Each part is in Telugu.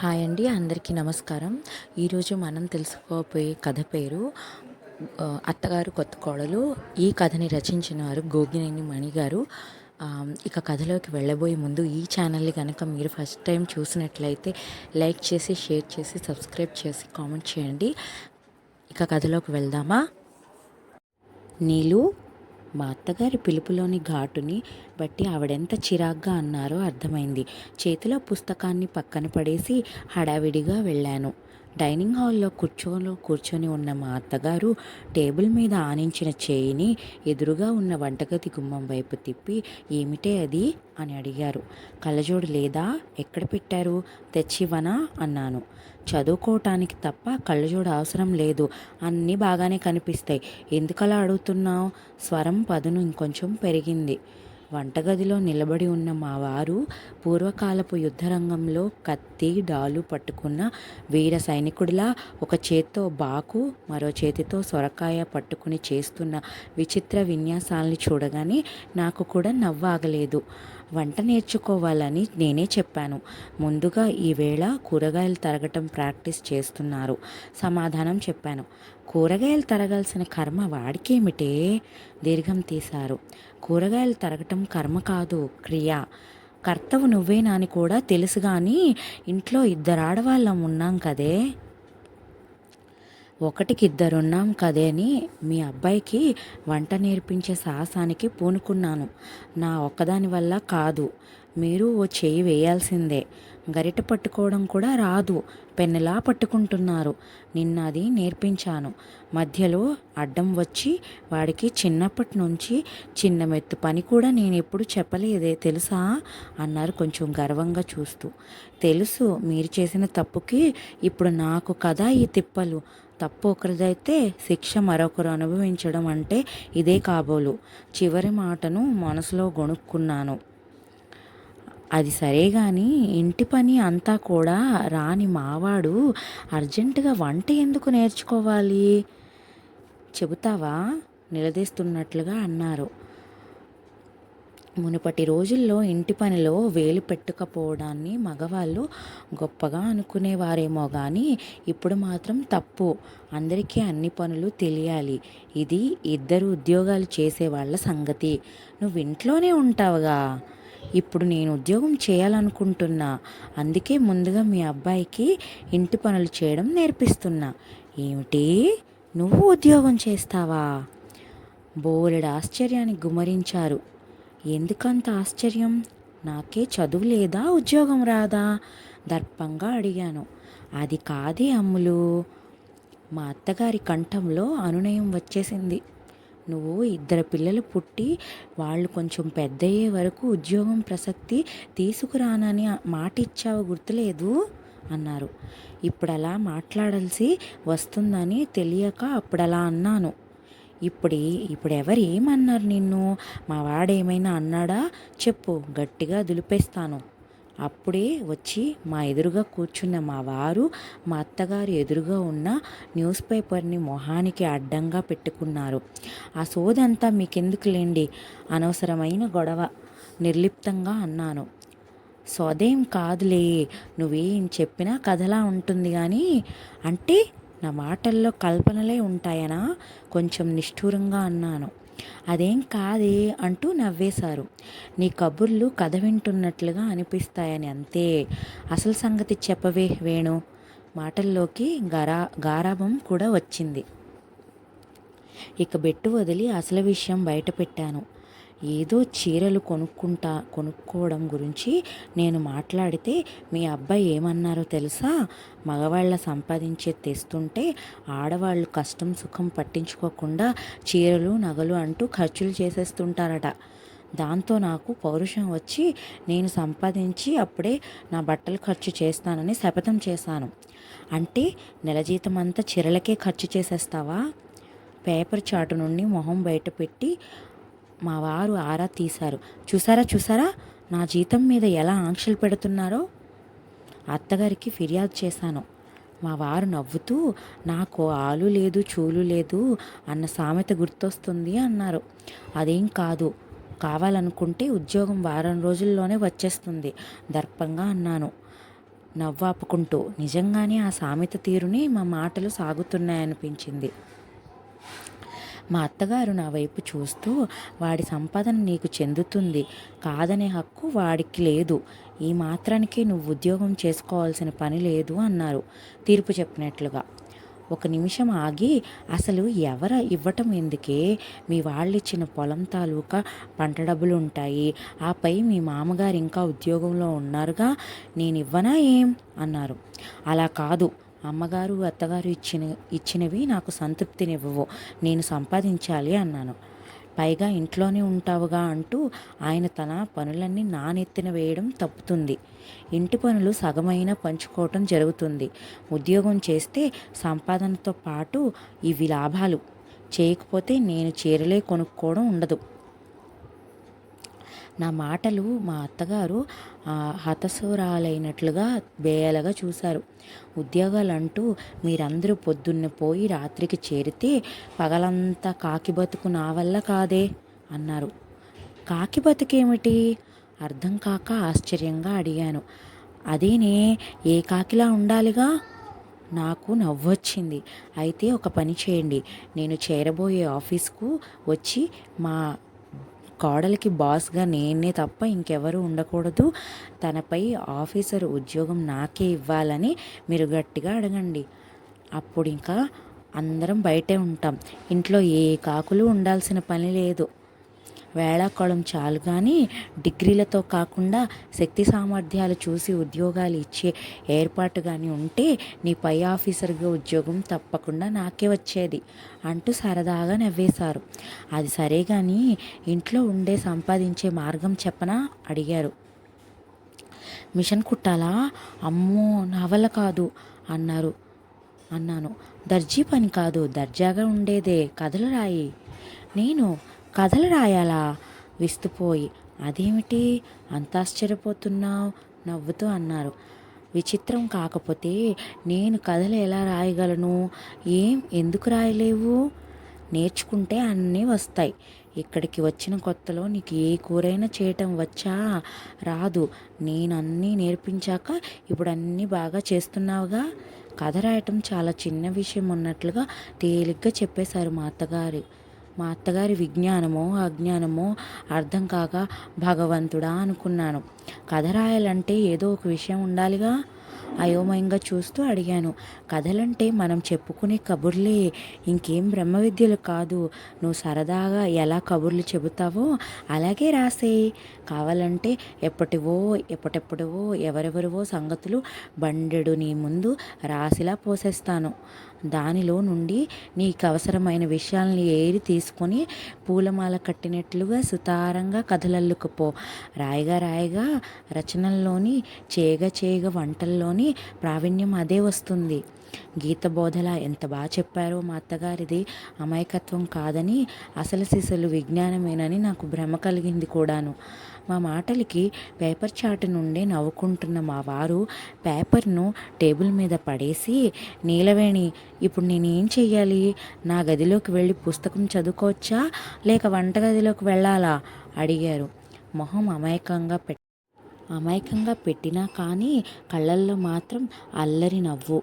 హాయ్ అండి అందరికీ నమస్కారం. ఈరోజు మనం తెలుసుకోబోయే కథ పేరు అత్తగారు కొత్త కోడలు. ఈ కథని రచించిన వారు గోగినేని మణి గారు. ఇక కథలోకి వెళ్ళబోయే ముందు ఈ ఛానల్ని కనుక మీరు ఫస్ట్ టైం చూసినట్లయితే లైక్ చేసి షేర్ చేసి సబ్స్క్రైబ్ చేసి కామెంట్ చేయండి. ఇక కథలోకి వెళ్దామా? నీలు మా అత్తగారి పిలుపులోని ఘాటుని బట్టి ఆవిడెంత చిరాగ్గా అన్నారో అర్థమైంది. చేతిలో పుస్తకాన్ని పక్కన పడేసి హడావిడిగా వెళ్ళాను. డైనింగ్ హాల్లో కూర్చోలో కూర్చొని ఉన్న మా అత్తగారు టేబుల్ మీద ఆనించిన చేయిని ఎదురుగా ఉన్న వంటగది గుమ్మం వైపు తిప్పి ఏమిటే అది? అని అడిగారు. కళ్ళజోడు లేదా? ఎక్కడ పెట్టారు? తెచ్చివనా అన్నాను. చదువుకోవటానికి తప్ప కళ్ళజోడు అవసరం లేదు. అన్నీ బాగానే కనిపిస్తాయి. ఎందుకలా అడుగుతున్నావు? స్వరం పదును ఇంకొంచెం పెరిగింది. వంటగదిలో నిలబడి ఉన్న మా వారు పూర్వకాలపు యుద్ధరంగంలో కత్తి డాలు పట్టుకున్న వీర సైనికుడిలా ఒక చేత్తో బాకు మరో చేతితో సొరకాయ పట్టుకుని చేస్తున్న విచిత్ర విన్యాసాలని చూడగానే నాకు కూడా నవ్వాగలేదు. వంట నేర్చుకోవాలని నేనే చెప్పాను. ముందుగా ఈవేళ కూరగాయలు తరగటం ప్రాక్టీస్ చేస్తున్నారు. సమాధానం చెప్పాను. కూరగాయలు తరగాల్సిన కర్మ వాడికేమిటే? దీర్ఘం తీశారు. కూరగాయలు తరగటం కర్మ కాదు క్రియ. కర్తవు నువ్వేనా అని కూడా తెలుసు కానీ ఇంట్లో ఇద్దరు ఆడవాళ్ళం ఉన్నాం కదే? ఒకటికి ఇద్దరున్నాం కదే అని మీ అబ్బాయికి వంట నేర్పించే సాహసానికి పూనుకున్నాను. నా ఒక్కదాని వల్ల కాదు. మీరు ఓ చేయి వేయాల్సిందే. గరిట పట్టుకోవడం కూడా రాదు. పెన్నెలా పట్టుకుంటున్నారు? నిన్న అది నేర్పించాను. మధ్యలో అడ్డం వచ్చి వాడికి చిన్నప్పటి నుంచి చిన్న మెత్తు పని కూడా నేను ఎప్పుడు చెప్పలేదే తెలుసా? అన్నారు కొంచెం గర్వంగా చూస్తూ. తెలుసు మీరు చేసిన తప్పుకి ఇప్పుడు నాకు కదా ఈ తిప్పలు. తప్పు ఒకరిదైతే శిక్ష మరొకరు అనుభవించడం అంటే ఇదే కాబోలు. చివరి మాటను మనసులో గొణుక్కున్నాను. అది సరే కానీ ఇంటి పని అంతా కూడా రాని మావాడు అర్జెంటుగా వంట ఎందుకు నేర్చుకోవాలి? చెబుతావా? నిలదీస్తున్నట్లుగా అన్నారు. మునుపటి రోజుల్లో ఇంటి పనిలో వేలు పెట్టుకపోవడాన్ని మగవాళ్ళు గొప్పగా అనుకునేవారేమో కానీ ఇప్పుడు మాత్రం తప్పు. అందరికీ అన్ని పనులు తెలియాలి. ఇది ఇద్దరు ఉద్యోగాలు చేసేవాళ్ళ సంగతి. నువ్వు ఇంట్లోనే ఉంటావుగా. ఇప్పుడు నేను ఉద్యోగం చేయాలనుకుంటున్నా. అందుకే ముందుగా మీ అబ్బాయికి ఇంటి పనులు చేయడం నేర్పిస్తున్నా. ఏమిటి? నువ్వు ఉద్యోగం చేస్తావా? బోలెడు ఆశ్చర్యాన్ని గుమరించారు. ఎందుకంత ఆశ్చర్యం? నాకే చదువు లేదా? ఉద్యోగం రాదా? దర్పంగా అడిగాను. అది కాదే అమ్ములు. మా అత్తగారి కంఠంలో అనునయం వచ్చేసింది. నువ్వు ఇద్దరు పిల్లలు పుట్టి వాళ్ళు కొంచెం పెద్దయ్యే వరకు ఉద్యోగం ప్రసక్తి తీసుకురానని మాట ఇచ్చావు గుర్తులేదు? అన్నారు. ఇప్పుడు అలా మాట్లాడాల్సి వస్తుందని తెలియక అప్పుడలా అన్నాను. ఇప్పుడు ఇప్పుడు ఎవరు ఏమన్నారు నిన్ను? మా వాడేమైనా అన్నాడా? చెప్పు గట్టిగా దులిపేస్తాను. అప్పుడే వచ్చి మా ఎదురుగా కూర్చున్న మా వారు మా అత్తగారు ఎదురుగా ఉన్న న్యూస్ పేపర్ని మొహానికి అడ్డంగా పెట్టుకున్నారు. ఆ సోదంతా మీకెందుకులేండి? అనవసరమైన గొడవ. నిర్లిప్తంగా అన్నాను. సోదేం కాదులే నువ్వేం చెప్పినా కథలా ఉంటుంది కానీ అంటే నా మాటల్లో కల్పనలే ఉంటాయనా? కొంచెం నిష్ఠూరంగా అన్నాను. అదేం కాదే అంటూ నవ్వేశారు. నీ కబుర్లు కథ వింటున్నట్లుగా అనిపిస్తాయని అంతే. అసలు సంగతి చెప్పవే వేణు మాటల్లోకి గారా గారాభం కూడా వచ్చింది. ఇక బెట్టు వదిలి అసలు విషయం బయట పెట్టాను. ఏదో చీరలు కొనుక్కుంటా కొనుక్కోవడం గురించి నేను మాట్లాడితే మీ అబ్బాయి ఏమన్నారో తెలుసా? మగవాళ్ళ సంపాదించే తెస్తుంటే ఆడవాళ్ళు కష్టం సుఖం పట్టించుకోకుండా చీరలు నగలు అంటూ ఖర్చులు చేసేస్తుంటారట. దాంతో నాకు పౌరుషం వచ్చి నేను సంపాదించి అప్పుడే నా బట్టలు ఖర్చు చేస్తానని శపథం చేశాను. అంటే నెల జీతం అంతా చీరలకే ఖర్చు చేసేస్తావా? పేపర్ చాటు నుండి మొహం బయట పెట్టి మా వారు ఆరా తీశారు. చూసారా చూసారా నా జీతం మీద ఎలా ఆంక్షలు పెడుతున్నారో? అత్తగారికి ఫిర్యాదు చేశాను. మా వారు నవ్వుతూ నాకు ఆలు లేదు చూలు లేదు అన్న సామెత గుర్తొస్తుంది అన్నారు. అదేం కాదు. కావాలనుకుంటే ఉద్యోగం వారం రోజుల్లోనే వచ్చేస్తుంది దర్పంగా అన్నాను. నవ్వాపుకుంటూ నిజంగానే ఆ సామెత తీరుని మా మాటలు సాగుతున్నాయనిపించింది. మా అత్తగారు నా వైపు చూస్తూ వాడి సంపాదన నీకు చెందుతుంది కాదనే హక్కు వాడికి లేదు. ఈ మాత్రానికే నువ్వు ఉద్యోగం చేసుకోవాల్సిన పని లేదు అన్నారు తీర్పు చెప్పినట్లుగా. ఒక నిమిషం ఆగి అసలు ఎవర ఇవ్వటం ఎందుకే? మీ వాళ్ళు ఇచ్చిన పొలం తాలూకా పంట డబ్బులు ఉంటాయి ఆపై మీ మామగారు ఇంకా ఉద్యోగంలో ఉన్నారుగా నేను ఇవ్వనా ఏం? అన్నారు. అలా కాదు. అమ్మగారు అత్తగారు ఇచ్చిన ఇచ్చినవి నాకు సంతృప్తినివ్వవు. నేను సంపాదించాలి అన్నాను. పైగా ఇంట్లోనే ఉంటావుగా అంటూ ఆయన తన పనులన్నీ నానెత్తిన వేయడం తప్పుతుంది. ఇంటి పనులు సగమైన పంచుకోవటం జరుగుతుంది. ఉద్యోగం చేస్తే సంపాదనతో పాటు ఇవి లాభాలు. చేయకపోతే నేను చీరలే కొనుక్కోవడం ఉండదు. నా మాటలు మా అత్తగారు ఆ, హతసురాలైనట్లుగా చూశారు చూశారు. ఉద్యోగాలంటూ మీరందరూ పొద్దున్న పోయి రాత్రికి చేరితే పగలంతా కాకి బతుకు నా వల్ల కాదే అన్నారు. కాకి బతుకేమిటి? అర్థం కాక ఆశ్చర్యంగా అడిగాను. అదేనే ఏ కాకిలా ఉండాలిగా? నాకు నవ్వొచ్చింది. అయితే ఒక పని చేయండి. నేను చేరబోయే ఆఫీస్కు వచ్చి మా కోడలికి బాస్గా నేనే తప్ప ఇంకెవరు ఉండకూడదు. తనపై ఆఫీసర్ ఉద్యోగం నాకే ఇవ్వాలని మీరు గట్టిగా అడగండి. అప్పుడు ఇంకా అందరం బయటే ఉంటాం. ఇంట్లో ఏ కాకులు ఉండాల్సిన పని లేదు. వేళాకోళం చాలు కానీ డిగ్రీలతో కాకుండా శక్తి సామర్థ్యాలు చూసి ఉద్యోగాలు ఇచ్చే ఏర్పాటు కానీ ఉంటే నీ పై ఆఫీసర్గా ఉద్యోగం తప్పకుండా నాకే వచ్చేది అంటూ సరదాగా నవ్వేశారు. అది సరే కానీ ఇంట్లో ఉండే సంపాదించే మార్గం చెప్పనా? అడిగారు. మిషన్ కుట్టాలా? అమ్మో! నా వల్ల కాదు అన్నారు. అన్నాను. దర్జీ పని కాదు దర్జాగా ఉండేదే. కథలు రాయి. నేను కథలు రాయాలా? విస్తుపోయి. అదేమిటి? అంత ఆశ్చర్యపోతున్నావు? నవ్వుతూ అన్నారు. విచిత్రం కాకపోతే నేను కథలు ఎలా రాయగలను? ఏం ఎందుకు రాయలేవు? నేర్చుకుంటే అన్నీ వస్తాయి. ఇక్కడికి వచ్చిన కొత్తలో నీకు ఏ కూరైనా చేయటం వచ్చా? రాదు. నేను అన్నీ నేర్పించాక ఇప్పుడు అన్నీ బాగా చేస్తున్నావుగా? కథ రాయటం చాలా చిన్న విషయం ఉన్నట్లుగా తేలిగ్గా చెప్పేశారు మా అత్తగారు. మా అత్తగారి విజ్ఞానమో అజ్ఞానమో అర్థం కాక భగవంతుడా అనుకున్నాను. కథ రాయాలంటే ఏదో ఒక విషయం ఉండాలిగా? అయోమయంగా చూస్తూ అడిగాను. కథలంటే మనం చెప్పుకునే కబుర్లే. ఇంకేం బ్రహ్మ విద్యలు కాదు. నువ్వు సరదాగా ఎలా కబుర్లు చెబుతావో అలాగే రాసేయి. కావాలంటే ఎప్పటివో ఎప్పటెప్పుడవో ఎవరెవరివో సంగతులు బండెడు నీ ముందు రాసిలా పోసేస్తాను. దానిలో నుండి నీకు అవసరమైన విషయాల్ని ఏరి తీసుకొని పూలమాల కట్టినట్లుగా సుతారంగా కథలల్లుకుపో. రాయిగా రాయిగా రచనల్లోని చేగ చేగ వంటల్లోని ప్రావీణ్యం అదే వస్తుంది. గీత బోధల ఎంత బాగా చెప్పారో మా అత్తగారిది అమాయకత్వం కాదని అసలు సిసలు విజ్ఞానమేనని నాకు భ్రమ కలిగింది కూడాను. మా మాటలకి పేపర్ చాటు నుండి నవ్వుకుంటున్న మా వారు పేపర్ను టేబుల్ మీద పడేసి నీలవేణి ఇప్పుడు నేనేం చెయ్యాలి? నా గదిలోకి వెళ్ళి పుస్తకం చదువుకోవచ్చా? లేక వంటగదిలోకి వెళ్ళాలా? అడిగారు. మొహం అమాయకంగా పెట్ అమాయకంగా పెట్టినా కానీ కళ్ళల్లో మాత్రం అల్లరి నవ్వు.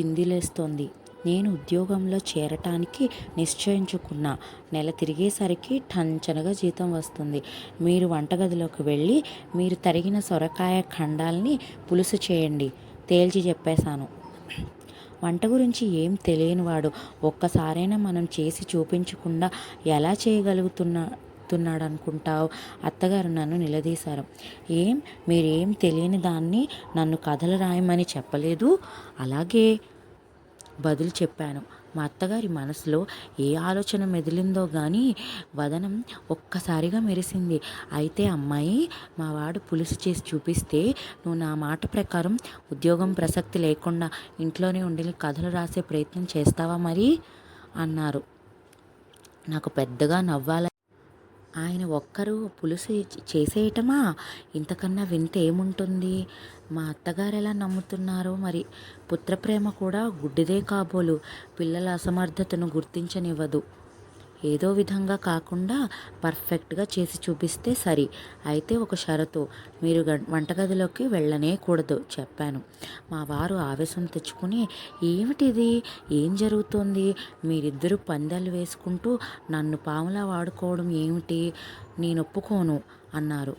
చిందిలేస్తోంది. నేను ఉద్యోగంలో చేరటానికి నిశ్చయించుకున్నా. నెల తిరిగేసరికి టంచనగా జీతం వస్తుంది. మీరు వంటగదిలోకి వెళ్ళి మీరు తరిగిన సొరకాయ ఖండాల్ని పులుసు చేయండి. తేల్చి చెప్పేశాను. వంట గురించి ఏం తెలియనివాడు? ఒక్కసారైనా మనం చేసి చూపించకుండా ఎలా చేయగలుగుతున్నా చెప్తున్నాడు అనుకుంటావు అత్తగారు నన్ను నిలదీశారు. ఏం? మీరేం తెలియని దాన్ని నన్ను కథలు రాయమని చెప్పలేదు? అలాగే బదులు చెప్పాను. మా అత్తగారి మనసులో ఏ ఆలోచన మెదిలిందో కానీ వదనం ఒక్కసారిగా మెరిసింది. అయితే అమ్మాయి మా వాడు పులుసు చేసి చూపిస్తే నువ్వు నా మాట ప్రకారం ఉద్యోగం ప్రసక్తి లేకుండా ఇంట్లోనే ఉండి కథలు రాసే ప్రయత్నం చేస్తావా మరి? అన్నారు. నాకు పెద్దగా నవ్వాల ఆయన ఒక్కరు పులుసు చేసేయటమా? ఇంతకన్నా వింత ఏముంటుంది? మా అత్తగారు ఎలా నమ్ముతున్నారో? మరి పుత్రప్రేమ కూడా గుడ్డిదే కాబోలు. పిల్లల అసమర్థతను గుర్తించనివ్వదు. ఏదో విధంగా కాకుండా పర్ఫెక్ట్గా చేసి చూపిస్తే సరి. అయితే ఒక షరతు మీరు గ- వంటగదిలోకి వెళ్ళనే కూడదు చెప్పాను. మా వారు ఆవేశం తెచ్చుకుని ఏమిటిది? ఏం జరుగుతోంది? మీరిద్దరూ పందాలు వేసుకుంటూ నన్ను పాములా వాడుకోవడం ఏమిటి? నేను ఒప్పుకోను అన్నారు.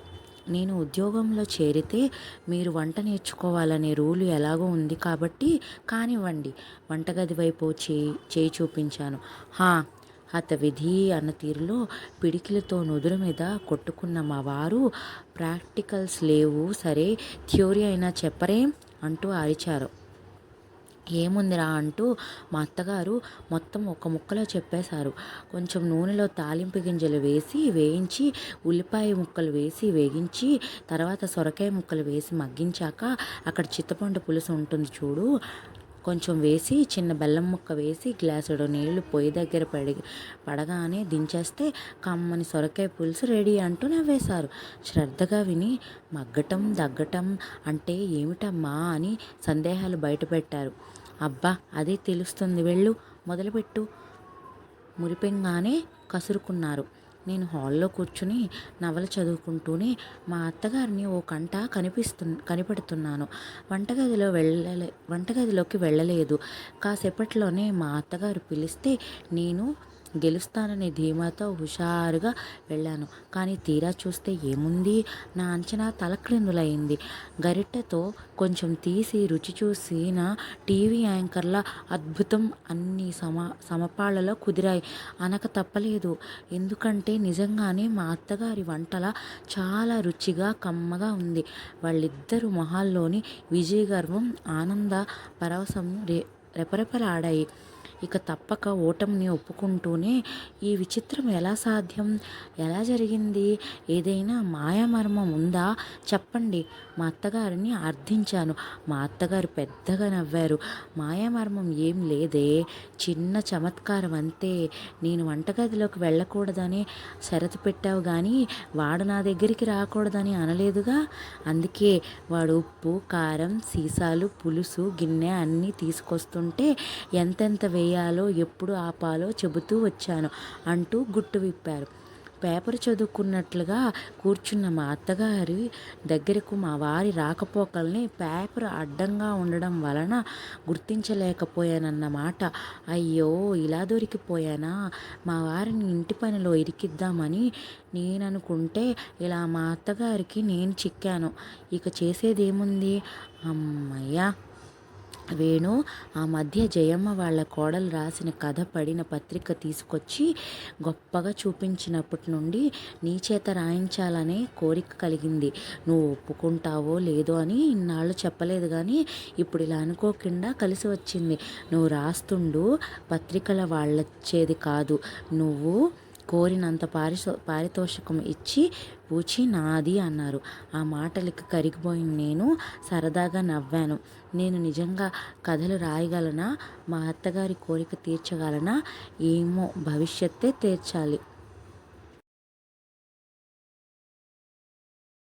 నేను ఉద్యోగంలో చేరితే మీరు వంట నేర్చుకోవాలనే రూలు ఎలాగో ఉంది కాబట్టి కానివ్వండి. వంటగది వైపు చేయి చేయి చూపించాను. హా హతవిధి అన్న తీరులో పిడికిలతో నుదురు మీద కొట్టుకున్న మా వారు ప్రాక్టికల్స్ లేవు సరే థ్యూరీ అయినా చెప్పరేం అంటూ అరిచారు. ఏముందిరా అంటూ మా అత్తగారు మొత్తం ఒక ముక్కలో చెప్పేశారు. కొంచెం నూనెలో తాలింపు గింజలు వేసి వేయించి ఉల్లిపాయ ముక్కలు వేసి వేగించి తర్వాత సొరకాయ ముక్కలు వేసి మగ్గించాక అక్కడ చింతపండు పులుసు ఉంటుంది చూడు కొంచెం వేసి చిన్న బెల్లం ముక్క వేసి గ్లాసుడు నీళ్ళు పొయ్యి దగ్గర పడి పడగానే దించేస్తే కమ్మని సొరకాయ పులుసు రెడీ అంటూ నవ్వేశారు. శ్రద్ధగా విని మగ్గటం దగ్గటం అంటే ఏమిటమ్మా అని సందేహాలు బయటపెట్టారు అబ్బా అదే తెలుస్తుంది వెళ్ళు మొదలుపెట్టు మురిపెంగానే కసురుకున్నారు. నేను హాల్లో కూర్చుని నవల చదువుకుంటూనే మా అత్తగారిని ఓ కంట కనిపిస్తు కనిపెడుతున్నాను. వంటగదిలో వెళ్ళలే వంటగదిలోకి వెళ్ళలేదు. కాసేపట్లోనే మా అత్తగారు పిలిస్తే నేను గెలుస్తాననే ధీమాతో హుషారుగా వెళ్ళాను. కానీ తీరా చూస్తే ఏముంది? నా అంచనా తలక్రిందులైంది. గరిటెతో కొంచెం తీసి రుచి చూసిన టీవీ యాంకర్ల అద్భుతం అన్ని సమ సమపాళ్ళలో కుదిరాయి. అనక తప్పలేదు. ఎందుకంటే నిజంగానే మా అత్తగారి వంటల చాలా రుచిగా కమ్మగా ఉంది. వాళ్ళిద్దరు మొహాల్లోని విజయ గర్వం ఆనంద పరవశం రే రెపరెపలాడాయి. ఇక తప్పక ఓటమిని ఒప్పుకుంటూనే ఈ విచిత్రం ఎలా సాధ్యం? ఎలా జరిగింది? ఏదైనా మాయామర్మం ఉందా? చెప్పండి. మా అత్తగారిని అర్థించాను మా అత్తగారు పెద్దగా నవ్వారు. మాయామర్మం ఏం లేదే. చిన్న చమత్కారం అంతే. నేను వంటగదిలోకి వెళ్ళకూడదని షరతు పెట్టావు కానీ వాడు నా దగ్గరికి రాకూడదని అనలేదుగా? అందుకే వాడు ఉప్పు కారం సీసాలు పులుసు గిన్నె అన్నీ తీసుకొస్తుంటే ఎంతెంత వేయాలో ఎప్పుడు ఆపాలో చెబుతూ వచ్చాను అంటూ గుట్టు విప్పారు. పేపర్ చదువుకున్నట్లుగా కూర్చున్న మా అత్తగారి దగ్గరకు మా వారి రాకపోకల్ని పేపర్ అడ్డంగా ఉండడం వలన గుర్తించలేకపోయానన్నమాట అయ్యో ఇలా దొరికిపోయానా? మా వారిని ఇంటి పనిలో ఇరికిద్దామని నేననుకుంటే ఇలా మా అత్తగారికి నేను చిక్కాను. ఇక చేసేదేముంది? అమ్మయ్యా! వేణు ఆ మధ్య జయమ్మ వాళ్ళ కోడలు రాసిన కథ పడిన పత్రిక తీసుకొచ్చి గొప్పగా చూపించినప్పటి నుండి నీ చేత రాయించాలనే కోరిక కలిగింది. నువ్వు ఒప్పుకుంటావో లేదో అని ఇన్నాళ్ళు చెప్పలేదు కానీ ఇప్పుడు ఇలా అనుకోకుండా కలిసి వచ్చింది. నువ్వు రాస్తుండు పత్రికల వాళ్ళొచ్చేది కాదు. నువ్వు కోరినంత పారిశో పారితోషికం ఇచ్చి పూచి నాది అన్నారు. ఆ మాటలకి కరిగిపోయిన నేను సరదాగా నవ్వాను. నేను నిజంగా కథలు రాయగలనా? మా అత్తగారి కోరిక తీర్చగలనా? ఏమో భవిష్యత్తే తీర్చాలి.